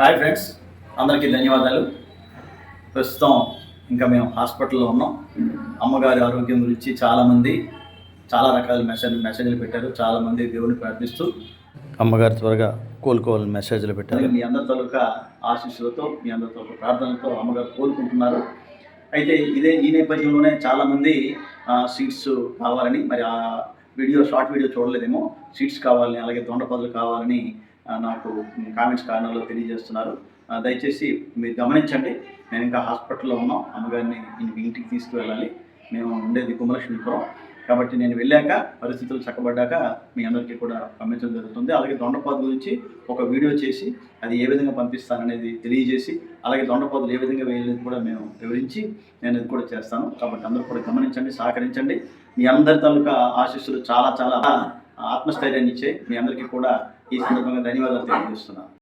Hi friends అందరికీ ధన్యవాదాలు. ప్రస్తుతం ఇంకా మేము హాస్పిటల్లో ఉన్నాం. అమ్మగారి ఆరోగ్యం గురించి చాలామంది చాలా రకాల మెసేజ్ మెసేజ్లు పెట్టారు. చాలామంది దేవుని ప్రార్థిస్తూ అమ్మగారు త్వరగా కోలుకోవాలని మెసేజ్లు పెట్టారు. మీ అందరి తాలూకా ఆశీస్సులతో మీ అందరి తాలూకా ప్రార్థనలతో అమ్మగారు కోలుకుంటున్నారు. అయితే ఇదే ఈ నేపథ్యంలోనే చాలామంది సీట్స్ కావాలని మరి ఆ వీడియో షార్ట్ వీడియో చూడలేదేమో. సీట్స్ కావాలని అలాగే దొండపదులు కావాలని నాకు కామెంట్స్ కారణంలో తెలియజేస్తున్నారు. దయచేసి మీరు గమనించండి. నేను ఇంకా హాస్పిటల్లో ఉన్నాం. అమ్మగారిని ఇంటికి ఇంటికి తీసుకువెళ్ళాలి. మేము ఉండేది కుమలక్ష్మీపురం. కాబట్టి నేను వెళ్ళాక పరిస్థితులు చక్కబడ్డాక మీ అందరికీ కూడా పంపించడం జరుగుతుంది. అలాగే దొండపాదు గురించి ఒక వీడియో చేసి అది ఏ విధంగా పంపిస్తాననేది తెలియజేసి అలాగే దొండపాదులు ఏ విధంగా వేయలేదు కూడా మేము వివరించి నేను ఇది కూడా చేస్తాను. కాబట్టి అందరూ కూడా గమనించండి సహకరించండి. మీ అందరి తాలూకా ఆశీస్సులు చాలా చాలా ఆత్మస్థైర్యాన్ని ఇచ్చే మీ అందరికీ కూడా ఈ సందర్భంగా ధన్యవాదాలు తెలియజేస్తున్నాను.